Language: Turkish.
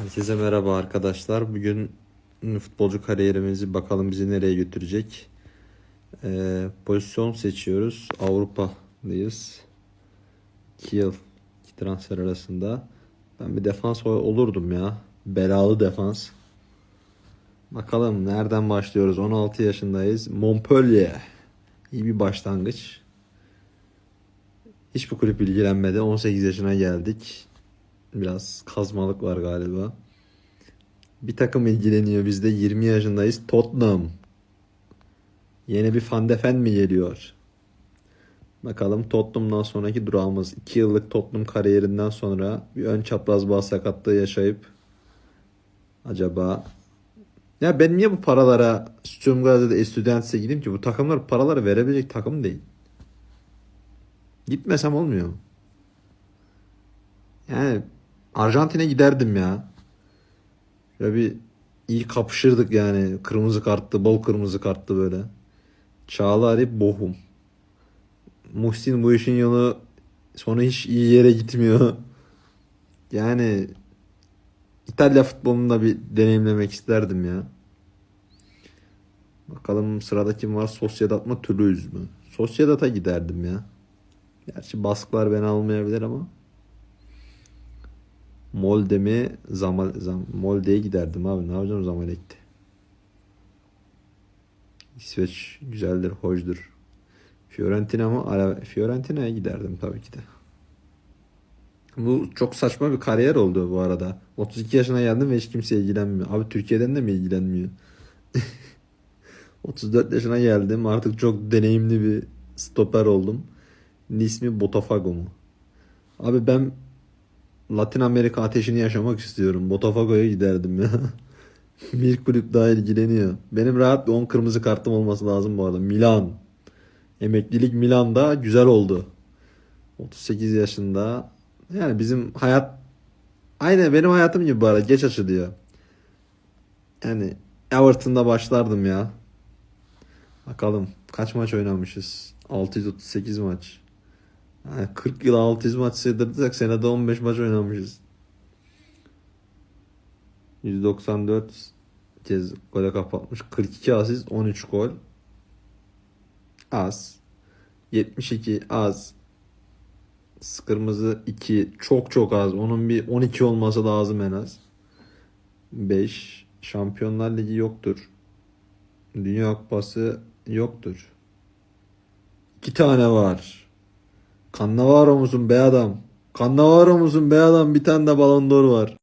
Herkese merhaba arkadaşlar. Bugün futbolcu kariyerimizi bakalım bizi nereye götürecek. Ee, pozisyon seçiyoruz. Avrupa'dayız. 2 yıl iki transfer arasında. Ben bir defans ol- olurdum ya. Belalı defans. Bakalım nereden başlıyoruz? 16 yaşındayız. Montpellier. İyi bir başlangıç. Hiçbir kulüp ilgilenmedi. 18 yaşına geldik. Biraz kazmalık var galiba. Bir takım ilgileniyor. Biz de 20 yaşındayız. Tottenham. Yeni bir Van de Ven mi geliyor? Bakalım Tottenham'dan sonraki durağımız. 2 yıllık Tottenham kariyerinden sonra bir ön çapraz bağ sakatlığı yaşayıp acaba ya ben niye bu paralara Stuttgart'da Estudiante'e gideyim ki? Bu takımlar paraları verebilecek takım değil. Gitmesem olmuyor mu? Yani Arjantin'e giderdim ya. Şöyle bir iyi kapışırdık yani. Kırmızı karttı, bol kırmızı karttı böyle. Çağlar Bohum. Muhsin bu işin yolu sonu hiç iyi yere gitmiyor. Yani İtalya futbolunu da bir deneyimlemek isterdim ya. Bakalım sırada kim var? Sociedad mı Toulouse mu? Sociedad'a giderdim ya. Gerçi baskılar beni almayabilir ama. Molde mi? Zamal, zam, Molde'ye giderdim abi. Ne yapacağım Zamalek'te? İsveç güzeldir, hoşdur. Fiorentina mı? Ara, Fiorentina'ya giderdim tabii ki de. Bu çok saçma bir kariyer oldu bu arada. 32 yaşına geldim ve hiç kimse ilgilenmiyor. Abi Türkiye'den de mi ilgilenmiyor? 34 yaşına geldim. Artık çok deneyimli bir stoper oldum. İsmi Botafogo mu? Abi ben Latin Amerika ateşini yaşamak istiyorum. Botafogo'ya giderdim ya. bir kulüp daha ilgileniyor. Benim rahat bir 10 kırmızı kartım olması lazım bu arada. Milan. Emeklilik Milan'da güzel oldu. 38 yaşında. Yani bizim hayat aynı benim hayatım gibi bu arada. Geç açılıyor. Yani Everton'da başlardım ya. Bakalım kaç maç oynamışız? 638 maç. Yani 40 yıl 600 maç sığdırırsak senede 15 maç oynamışız. 194 kez gole kapatmış. 42 asist 13 gol. Az. 72 az. Kırmızı 2 çok çok az. Onun bir 12 olması lazım en az. 5 Şampiyonlar Ligi yoktur. Dünya Kupası yoktur. 2 tane var. Cannavaro musun be adam? Cannavaro musun be adam? Bir tane de Ballon var.